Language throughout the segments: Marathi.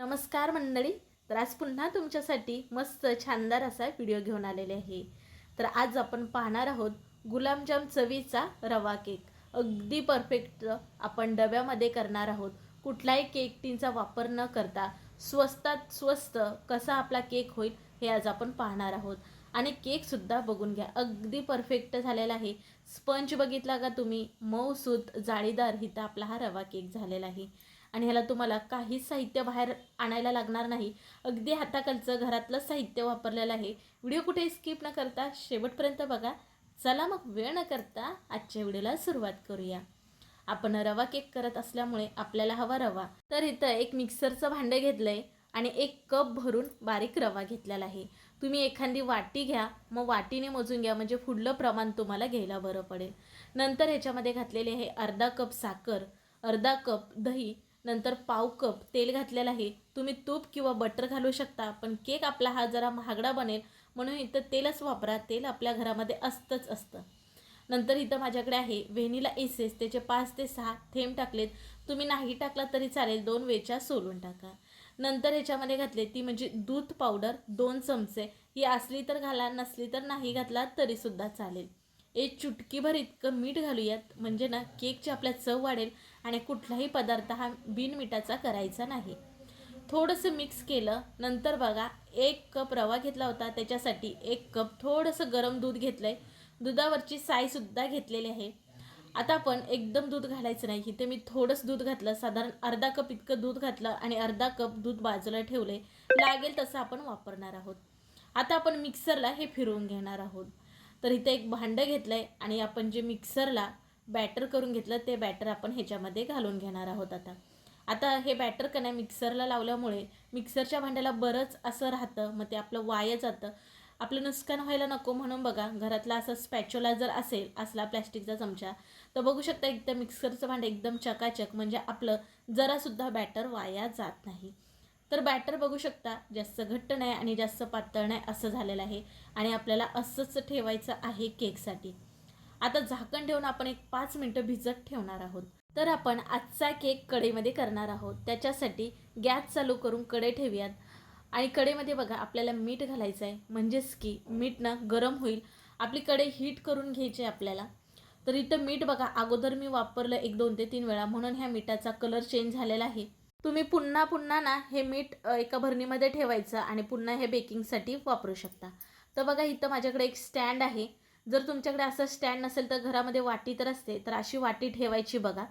नमस्कार मंडळी. तर आज पुन्हा तुमच्यासाठी मस्त छानदार असा व्हिडिओ घेऊन आलेले आहे. तर आज आपण पाहणार आहोत गुलाबजाम चवीचा रवा केक. अगदी परफेक्ट आपण डब्यामध्ये करणार आहोत. कुठलाही केक टीनचा वापर न करता स्वस्तात स्वस्त कसा आपला केक होईल हे आज आपण पाहणार आहोत. आणि केकसुद्धा बघून घ्या. अगदी परफेक्ट झालेला आहे. स्पंज बघितला का तुम्ही? मऊसूत जाळीदार हिता आपला हा रवा केक झालेला आहे. आणि ह्याला तुम्हाला काहीच साहित्य बाहेर आणायला लागणार नाही. अगदी हाताखालचं घरातलं साहित्य वापरलेलं आहे. व्हिडिओ कुठे स्किप न करता शेवटपर्यंत बघा. चला मग वेळ न करता आजच्या व्हिडिओला सुरुवात करूया. आपण रवा केक करत असल्यामुळे आपल्याला हवा रवा. तर इथं एक मिक्सरचं भांडं घेतलंय आणि एक कप भरून बारीक रवा घेतलेला आहे. तुम्ही एखादी वाटी घ्या. मग वाटीने मोजून घ्या. म्हणजे पुढलं प्रमाण तुम्हाला घ्यायला बरं पडेल. नंतर ह्याच्यामध्ये घातलेले आहे अर्धा कप साखर अर्धा कप दही नंतर पाव कप तेल घातलेलं आहे. तुम्ही तूप किंवा बटर घालू शकता पण केक आपला हा जरा महागडा बनेल म्हणून इथं तेलच वापरा. तेल आपल्या घरामध्ये असतंच असतं. नंतर इथं माझ्याकडे आहे व्हेनिला एसेस. त्याचे पाच ते सहा थेंब टाकलेत. तुम्ही नाही टाकला तरी चालेल दोन वेच्या सोलून टाका. नंतर ह्याच्यामध्ये घातले ती म्हणजे दूध पावडर दोन चमचे. ही असली तर घाला नसली तर नाही घातला तरीसुद्धा चालेल. एक चुटकीभर इतकं मीठ घालूयात म्हणजे ना केकची आपल्या चव वाढेल. आणि कुठलाही पदार्थ हा बिनमिठाचा करायचा नाही. थोडंसं मिक्स केलं नंतर बघा एक कप रवा घेतला होता त्याच्यासाठी एक कप थोडंसं गरम दूध घेतलं आहे दुधावरची सायसुद्धा घेतलेली आहे. आता आपण एकदम दूध घालायचं नाही. इथे मी थोडंसं दूध घातलं साधारण अर्धा कप इतकं दूध घातलं आणि अर्धा कप दूध बाजूला ठेवले लागेल तसं आपण वापरणार आहोत. आता आपण मिक्सरला हे फिरवून घेणार आहोत. तर इथे एक भांडं घेतलं आहे आणि आपण जे मिक्सरला बॅटर करून घेतलं ते बॅटर आपण ह्याच्यामध्ये घालून घेणार आहोत आता. आता हे बॅटर का नाही मिक्सरला लावल्यामुळे मिक्सरच्या भांड्याला बरंच असं राहतं मग ते आपलं वाया जातं. आपलं नुकसान व्हायला नको म्हणून बघा घरातला असा स्पॅच्युला जर असेल असला प्लॅस्टिकचा चमचा तर बघू शकता एकदम मिक्सरचं भांडं एकदम चकाचक म्हणजे आपलं जरासुद्धा बॅटर वाया जात नाही. तर बॅटर बघू शकता जास्त घट्ट नाही आणि जास्त पातळ नाही असं झालेलं आहे. आणि आपल्याला असंच ठेवायचं आहे केकसाठी आता झाकण ठेवून आपण एक पाच मिनटं भिजत ठेवणार आहोत. तर आपण आजचा केक कढईमध्ये करणार आहोत. त्याच्यासाठी गॅस चालू करून कढई ठेवूयात. आणि कढईमध्ये बघा आपल्याला मीठ घालायचं आहे म्हणजेच की मीठ ना गरम होईल. आपली कढई हीट करून घ्यायची आहे आपल्याला. तर इथं मीठ बघा अगोदर मी वापरलं एक दोन ते तीन वेळा. म्हणून ह्या मिठाचा कलर चेंज झालेला आहे. तुम्ही पुन्हा पुन्हा ना हे मीठ एका भरणीमध्ये ठेवायचं आणि पुन्हा हे बेकिंगसाठी वापरू शकता. तर बघा इथं माझ्याकडे एक स्टँड आहे. जर तुमच्याकडे असं स्टँड नसेल तर घरामध्ये वाटी तर असते तर अशी वाटी ठेवायची बघा.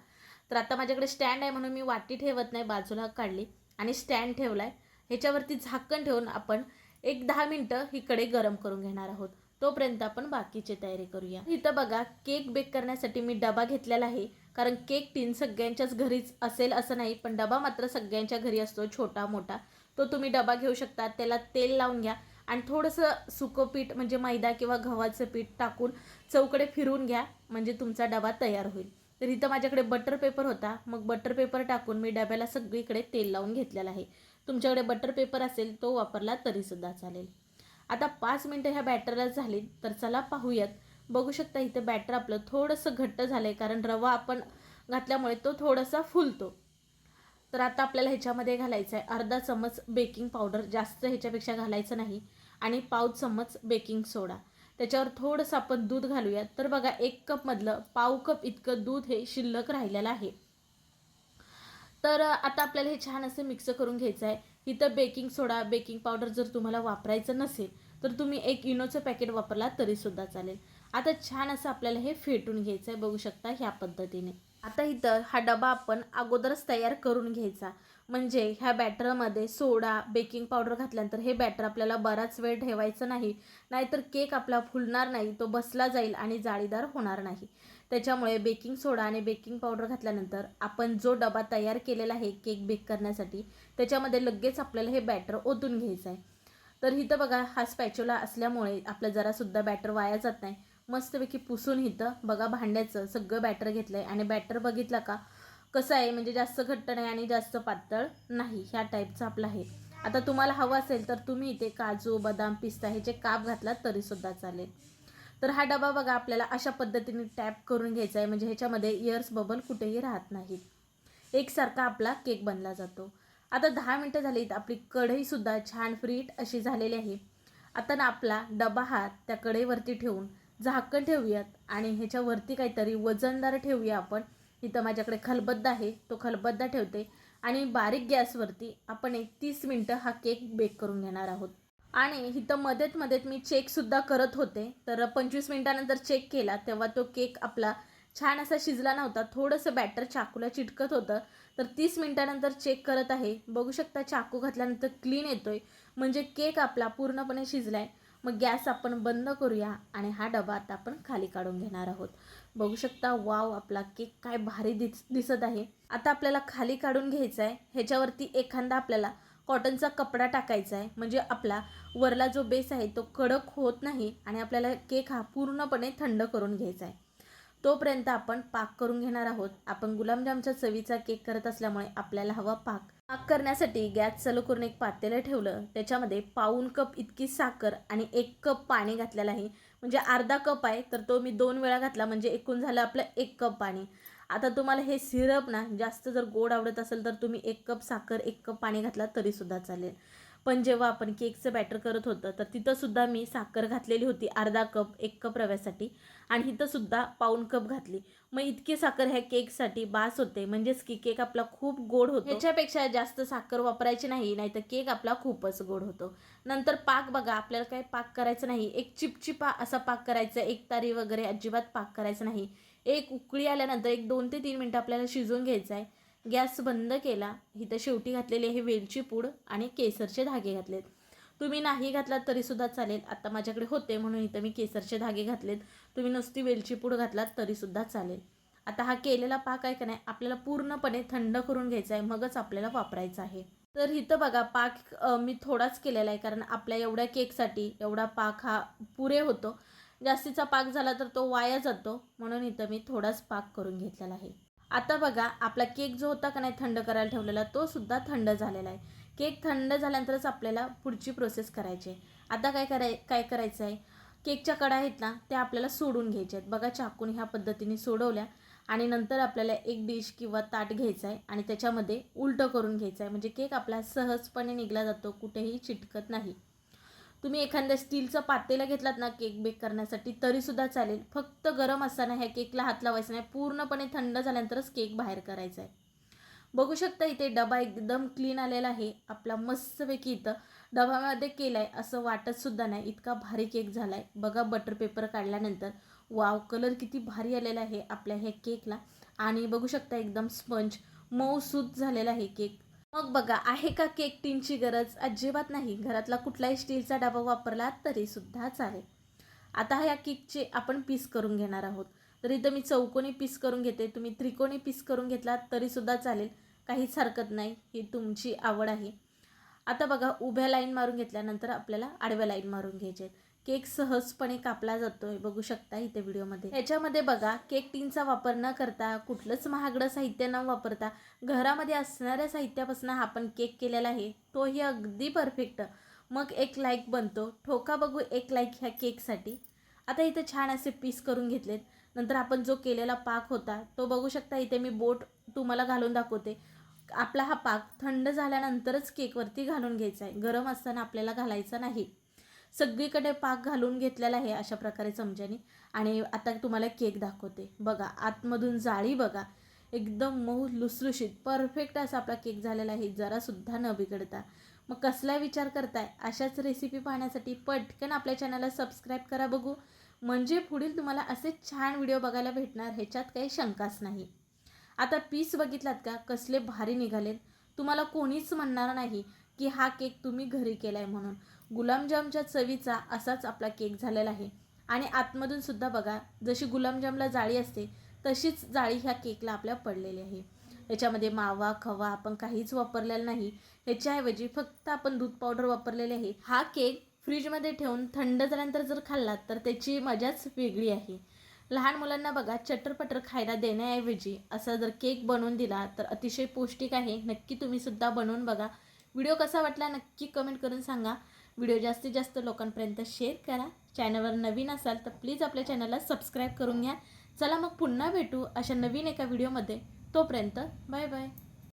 तर आता माझ्याकडे स्टँड आहे म्हणून मी वाटी ठेवत नाही बाजूला काढली आणि स्टँड ठेवला आहे ह्याच्यावरती झाकण ठेवून आपण एक दहा मिनटं ही गरम करून घेणार आहोत. तोपर्यंत आपण बाकीची तयारी करूया. इथं बघा केक बेक करण्यासाठी मी डबा घेतलेला आहे. कारण केक टीन सगळ्यांच्याच घरीच असेल असं नाही पण डबा मात्र सगळ्यांच्या घरी असतो छोटा मोठा तो तुम्ही डबा घेऊ शकता त्याला तेल लावून घ्या. आणि थोडंसं सुकं पीठ म्हणजे मैदा किंवा गव्हाचं पीठ टाकून चौकडे फिरून घ्या म्हणजे तुमचा डबा तयार होईल. तर इथं माझ्याकडे बटर पेपर होता. मग बटर पेपर टाकून मी डब्याला सगळीकडे तेल लावून घेतलेलं आहे. तुमच्याकडे बटर पेपर असेल तो वापरला तरीसुद्धा चालेल. आता पाच मिनटं ह्या बॅटरला झाली तर चला पाहूयात. बघू शकता इथं बॅटर आपलं थोडंसं घट्ट झालं आहे कारण रवा आपण घातल्यामुळे तो थोडासा फुलतो. तर आता आपल्याला ह्याच्यामध्ये घालायचं आहे अर्धा चमच बेकिंग पावडर जास्त ह्याच्यापेक्षा घालायचं नाही. आणि पाव चम्मच बेकिंग सोडा. त्याच्यावर थोडंसं आपण दूध घालूया तर बघा एक कपमधलं पाव कप इतकं दूध हे शिल्लक राहिलेलं आहे. तर आता आपल्याला हे छान असं मिक्स करून घ्यायचं आहे. इथं बेकिंग सोडा बेकिंग पावडर जर तुम्हाला वापरायचं नसेल तर तुम्ही एक इनोचं पॅकेट वापरला तरीसुद्धा चालेल. आता छान असं आपल्याला हे फेटून घ्यायचं आहे. बघू शकता ह्या पद्धतीने. आता इथं हा डबा आपण अगोदरच तयार करून घ्यायचा. म्हणजे ह्या बॅटरमध्ये सोडा बेकिंग पावडर घातल्यानंतर हे बॅटर आपल्याला बराच वेळ ठेवायचं नाही. नाहीतर केक आपला फुलणार नाही तो बसला जाईल आणि जाळीदार होणार नाही. त्याच्यामुळे बेकिंग सोडा आणि बेकिंग पावडर घातल्यानंतर आपण जो डबा तयार केलेला आहे केक बेक करण्यासाठी त्याच्यामध्ये लगेच आपल्याला हे बॅटर ओतून घ्यायचं आहे तर इथं बघा हा स्पॅच्युला असल्यामुळे आपलं जरासुद्धा बॅटर वाया जात नाही. मस्तपैकी पुसून इथं बघा भांड्याचं सगळं बॅटर घेतलं आहे आणि बॅटर बघितलं का कसं आहे? म्हणजे जास्त घट्ट नाही आणि जास्त पातळ नाही. ह्या टाईपचं आपलं आहे. आता तुम्हाला हवं असेल तर तुम्ही इथे काजू बदाम पिस्ता ह्याचे काप घातलात तरीसुद्धा चालेल. तर हा डबा बघा आपल्याला अशा पद्धतीने टॅप करून घ्यायचा आहे. म्हणजे ह्याच्यामध्ये इयर्स बबल कुठेही राहत नाहीत. एकसारखा आपला केक बनला जातो. आता दहा मिनटं झाली आपली कढईसुद्धा छान फ्रीट अशी झालेली आहे. आता ना आपला डबा हा त्या कढईवरती ठेवून झाकण ठेवूयात आणि ह्याच्यावरती काहीतरी वजनदार ठेवूया आपण. इथं माझ्याकडे खलबत्ता आहे. तो खलबत्ता ठेवते. आणि बारीक गॅसवरती आपण एक तीस मिनटं हा केक बेक करून घेणार आहोत. आणि इथं मध्येत मध्येत मी चेकसुद्धा करत होते. तर पंचवीस मिनटानंतर चेक केला तेव्हा तो केक आपला छान असा शिजला नव्हता. थोडंसं बॅटर चाकूला चिटकत होतं. तर तीस मिनटानंतर चेक करत आहे. बघू शकता चाकू घातल्यानंतर क्लीन येतोय. म्हणजे केक आपला पूर्णपणे शिजलाय. मग गॅस आपण बंद करूया आणि हा डबा आता आपण खाली काढून घेणार आहोत. बघू शकता वाव आपला केक काय भारी दिस दिसत आहे. आता आपल्याला खाली काढून घ्यायचा आहे ह्याच्यावरती एखादा आपल्याला कॉटनचा कपडा टाकायचा आहे म्हणजे आपला वरला जो बेस आहे तो कडक होत नाही आणि आपल्याला केक हा पूर्णपणे थंड करून घ्यायचा आहे तोपर्यंत आपण पाक करून घेणार आहोत. आपण गुलाबजामच्या चवीचा केक करत असल्यामुळे आपल्याला हवा पाक पाक करण्यासाठी गॅस चालू करून एक पातेलं ठेवलं. त्याच्यामध्ये पाऊन कप इतकी साखर आणि एक कप पाणी घातलेलं आहे. म्हणजे अर्धा कप आहे तर तो मी दोन वेळा घातला. म्हणजे एकूण झालं आपलं एक कप पाणी. आता तुम्हाला हे सिरप ना जास्त जर गोड आवडत असेल तर तुम्ही एक कप साखर एक कप पाणी घातला तरीसुद्धा चालेल. पण जेव्हा आपण केकचं बॅटर करत होतं तर तिथंसुद्धा मी साखर घातलेली होती अर्धा कप एक कप रव्यासाठी. आणि इथंसुद्धा पाऊण कप घातली. मग इतकी साखर ह्या केकसाठी बास होते. म्हणजेच की केक आपला खूप गोड होतो. याच्यापेक्षा जास्त साखर वापरायची नाही नाहीतर केक आपला खूपच गोड होतो. नंतर पाक बघा आपल्याला काही पाक करायचं नाही. एक चिपचिपा असा पाक करायचा एक तारी वगैरे अजिबात पाक करायचा नाही. एक उकळी आल्यानंतर एक दोन ते तीन मिनटं आपल्याला शिजवून घ्यायचं आहे गॅस बंद केला. इथं शेवटी घातलेली आहे वेलची पूड आणि केसरचे धागे घातलेत. तुम्ही नाही घातलात तरीसुद्धा चालेल. आता माझ्याकडे होते म्हणून इथं मी केसरचे धागे घातलेत. तुम्ही नुसती वेलची पूड घातलात तरीसुद्धा चालेल. आता हा केलेला पाक आहे का नाही आपल्याला पूर्णपणे थंड करून घ्यायचा आहे. मगच आपल्याला वापरायचा आहे. तर इथं बघा पाक मी थोडाच केलेला आहे. कारण आपल्या एवढ्या केकसाठी एवढा पाक हा पुरे होतो. जास्तीचा पाक झाला तर तो वाया जातो. म्हणून इथं मी थोडाच पाक करून घेतलेला आहे. आता बघा आपला केक जो होता का नाही थंड करायला ठेवलेला तो सुद्धा थंड झालेला आहे. केक थंड झाल्यानंतरच आपल्याला पुढची प्रोसेस करायची आहे. आता काय कराय काय करायचं आहे? केकच्या कडा आहेत ना त्या आपल्याला सोडून घ्यायच्या आहेत. बघा चाकून ह्या पद्धतीने सोडवल्या आणि नंतर आपल्याला एक डिश किंवा ताट घ्यायचं आहे आणि त्याच्यामध्ये उलटं करून घ्यायचं आहे. म्हणजे केक आपला सहजपणे निघला जातो कुठेही चिटकत नाही. तुम्ही एखाद्या स्टीलचं पातेलं घेतलात ना केक बेक करण्यासाठी तरीसुद्धा चालेल. फक्त गरम असताना ह्या केकला हात लावायचा नाही. पूर्णपणे थंड झाल्यानंतरच केक बाहेर करायचा आहे. बघू शकता इथे डबा एकदम क्लीन आलेला आहे. आपला मस्तपैकी इथं डब्यामध्ये केला आहे असं वाटतसुद्धा नाही. इतका भारी केक झाला आहे बघा बटर पेपर काढल्यानंतर. वाव कलर किती भारी आलेला आहे आपल्या ह्या केकला. आणि बघू शकता एकदम स्पंज मऊसूत झालेला आहे केक. मग बघा आहे का केक टीनची गरज? अजिबात नाही. घरातला कुठलाही स्टीलचा डबा वापरला तरी सुद्धा चालेल. आता ह्या केकचे आपण पीस करून घेणार आहोत. तर इथं मी चौकोनी पीस करून घेते. तुम्ही त्रिकोणी पीस करून घेतला तरीसुद्धा चालेल. काहीच हरकत नाही. ही तुमची आवड आहे. आता बघा उभ्या लाईन मारून घेतल्यानंतर आपल्याला आडव्या लाईन मारून घ्यायचे आहेत. केक सहजपणे कापला जातोय. बघू शकता इथे व्हिडिओमध्ये. याच्यामध्ये बघा केक टीनचा वापर न करता कुठलंच महागडं साहित्य न वापरता घरामध्ये असणाऱ्या साहित्यापासून हा आपण केक केलेला आहे. तोही अगदी परफेक्ट. मग एक लाईक बनतो. ठोका बघू एक लाईक ह्या केकसाठी. आता इथे छान असे पीस करून घेतलेत. नंतर आपण जो केलेला पाक होता तो बघू शकता. इथे मी बोट तुम्हाला घालून दाखवते. आपला हा पाक थंड झाल्यानंतरच केकवरती घालून घ्यायचा आहे. गरम असताना आपल्याला घालायचा नाही. सगळीकडे पाक घालून घेतलेला आहे अशा प्रकारे चमच्याने. आणि आता तुम्हाला केक दाखवते. बघा आतमधून जाळी बघा. एकदम मऊ लुसलुशीत परफेक्ट असा आपला केक झालेला आहे. जरासुद्धा न बिघडता. मग कसला विचार करताय? अशाच रेसिपी पाहण्यासाठी पटकन आपल्या चॅनलला सबस्क्राईब करा बघू. म्हणजे पुढील तुम्हाला असे छान व्हिडिओ बघायला भेटणार. ह्याच्यात काही शंकाच नाही. आता पीस बघितलात का? कसले भारी निघालेत. तुम्हाला कोणीच म्हणणार नाही की हा केक तुम्ही घरी केला आहे म्हणून. गुलाबजामच्या चवीचा असाच आपला केक झालेला आहे. आणि आतमधून सुद्धा बघा जशी गुलाबजामला जाळी असते तशीच जाळी ह्या केकला आपल्या पडलेली आहे. याच्यामध्ये मावा खवा आपण काहीच वापरलेला नाही. ह्याच्याऐवजी फक्त आपण दूध पावडर वापरलेले आहे. हा केक फ्रीजमध्ये ठेवून थंड झाल्यानंतर जर खाल्लात तर त्याची मजाच वेगळी आहे. लहान मुलांना बघा चटरपटर खायला देण्याऐवजी असा जर केक बनवून दिला तर अतिशय पौष्टिक आहे. नक्की तुम्ही सुद्धा बनवून बघा. व्हिडिओ कसा वाटला नक्की कमेंट करून सांगा. व्हिडिओ जास्तीत जास्त लोकांपर्यंत शेअर करा. चॅनलवर नवीन असाल तर प्लीज आपल्या चॅनलला सबस्क्राईब करून घ्या. चला मग पुन्हा भेटू अशा नवीन एका व्हिडिओमध्ये तोपर्यंत बाय बाय